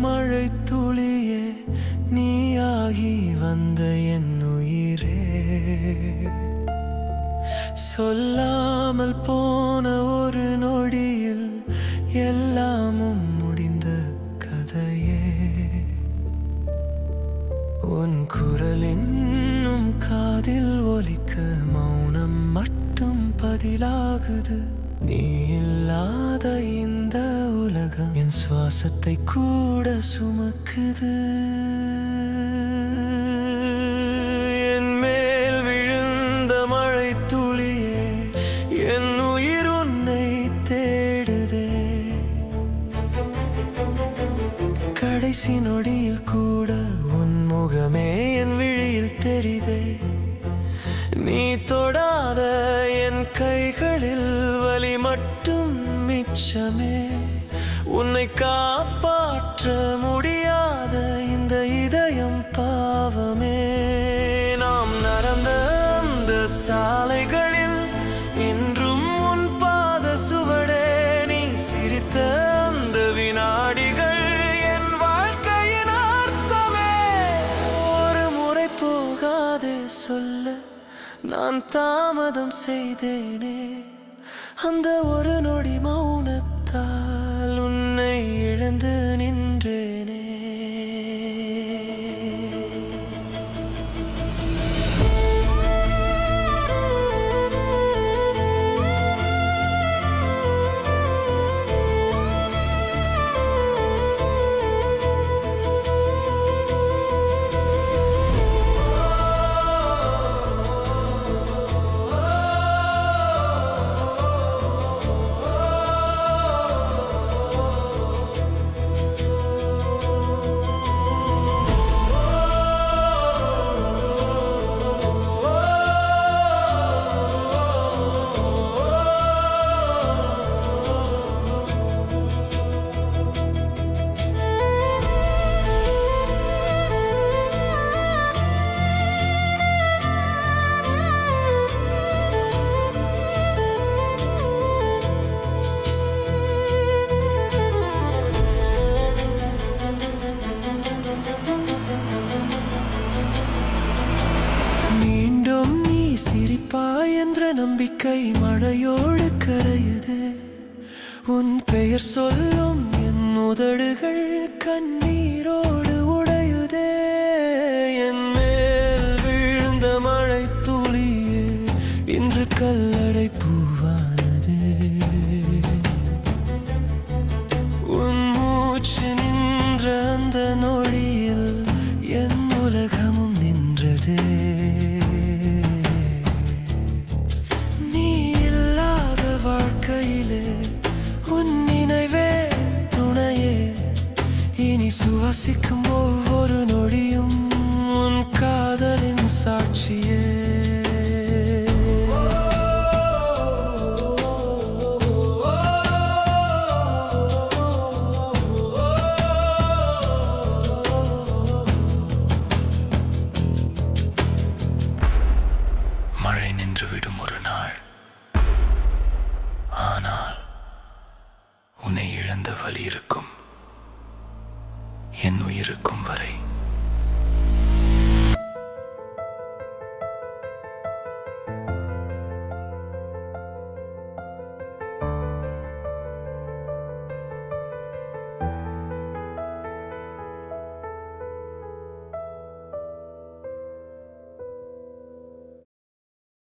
மழை துளியே நீயாகி வந்த என் உயிரே. சொல்லாமல் போன ஒரு நொடியில் எல்லாமும் முடிந்த கதையே. உன் குரல் இன்னும் காதில் ஒலிக்க மௌனம் மட்டும் பதிலாகுது. நீ இல்லாத இந்த உலகம் என் சுவாசத்தை கூட சுமக்குது. என் மேல் விழுந்த மழை துளியே என் உயிர் உன்னை தேடுதே. கடைசி நொடியில் கூட உன் முகமே என் விழியில் தெரிதே. நீ தொடாத என் கைகளில் வலி மட்டும் மிச்சமே. உன்னை காப்பாற்ற முடியாத இந்த இதயம் பாவமே. நாம் நடந்த அந்த சாலைகளில் இன்றும் உன் பாத சுவடே நீ சிரித்த அந்த வினாடிகள் என் வாழ்க்கையின் அர்த்தமே. ஒரு முறை போகாது சொல்ல நான் தாமதம் செய்தேனே. அந்த ஒரு நொடி மௌனத்தால் உன்னை என்ற நம்பிக்கை மழையோடு கரையுது. உன் பெயர் சொல்லும் என் உதடுகள் கண்ணீரோடு உடையுதே. என் மேல் விழுந்த மழை துளியே இன்று கல்லடை பூவானதே. உன் மூச்சின் இனி சுவாசிக்கும் ஒவ்வொரு நொடியும் உன் காதலின் சாட்சியே மழை நின்றுவிடும் ஒரு நாள் ஆனால் உன்னை இழந்த வலி இருக்கும்.